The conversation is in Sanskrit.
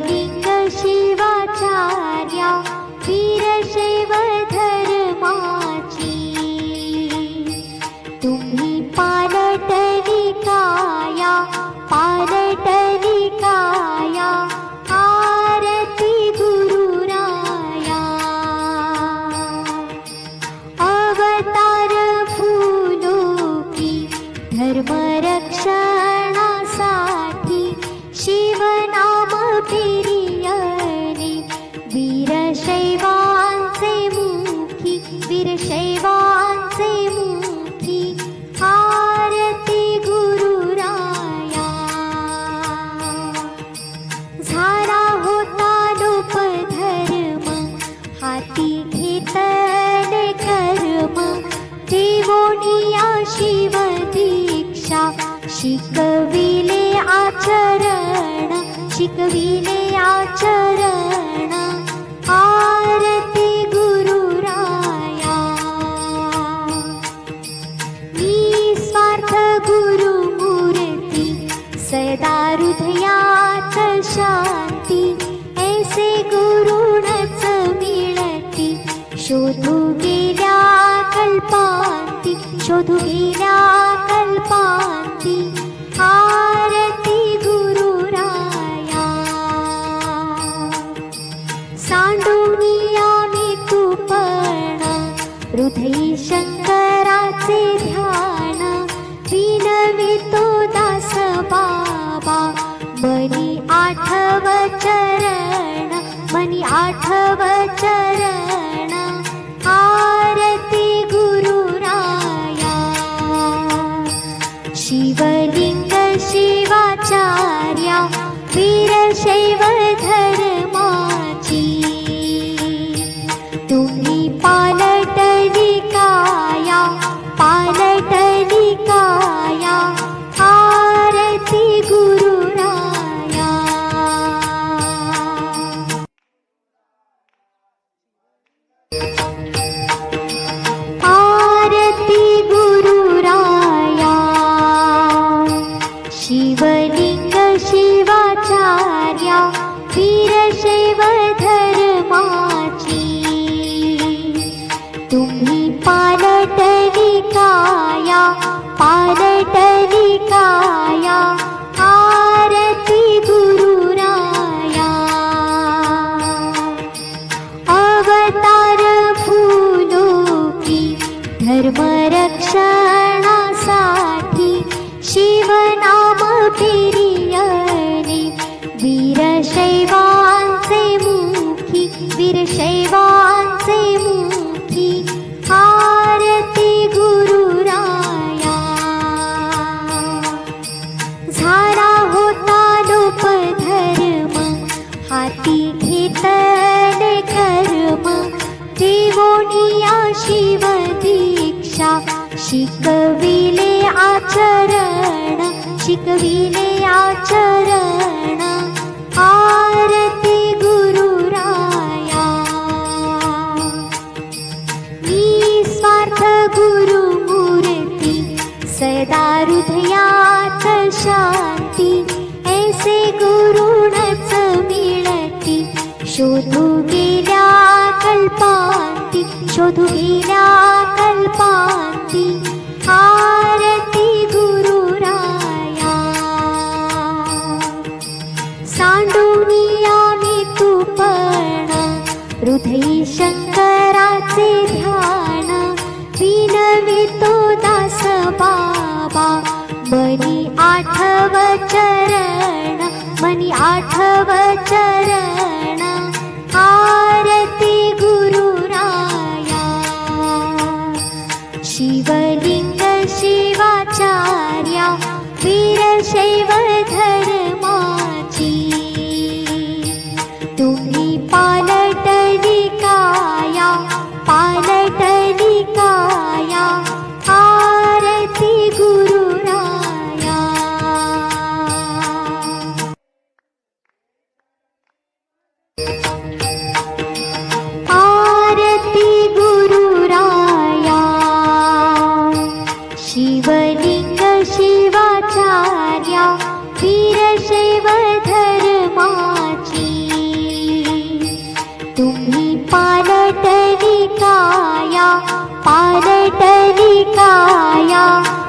ready. शिकविले आचरण शिकविले आचरण आरती गुरुराया निस्वार्थ गुरुमूर्ती सदा हृदयात शांती ऐसे गुरुणच मिळती। शोधू गेल्या कल्पांती शोधू गेल्या कल्पांती हृदयी शंकराचे काया आरती गुरुराया। अवतार फुलो की धर्मरक्षणासाठी शिवनाम पिरियने वीरशैवांचे मुखी वीरशैवांचे मुखी दीक्षा शिकविले आचरण शिकविले आचरण। आरती गुरुराया। निस्वार्थ गुरुमूर्ती सदा हृदयात शांती। ऐसे गुरुणच मिळती शोधू गेल्या कल्पांती शोधू गेल्या कल्पांती आरती गुरुराया। सांडूनिया मी तुपण हृदयी शंकराचे ध्यान विनवितो दास बाबा मनी आठव चरण मनी आठव चरण সেই বাধারে डर डर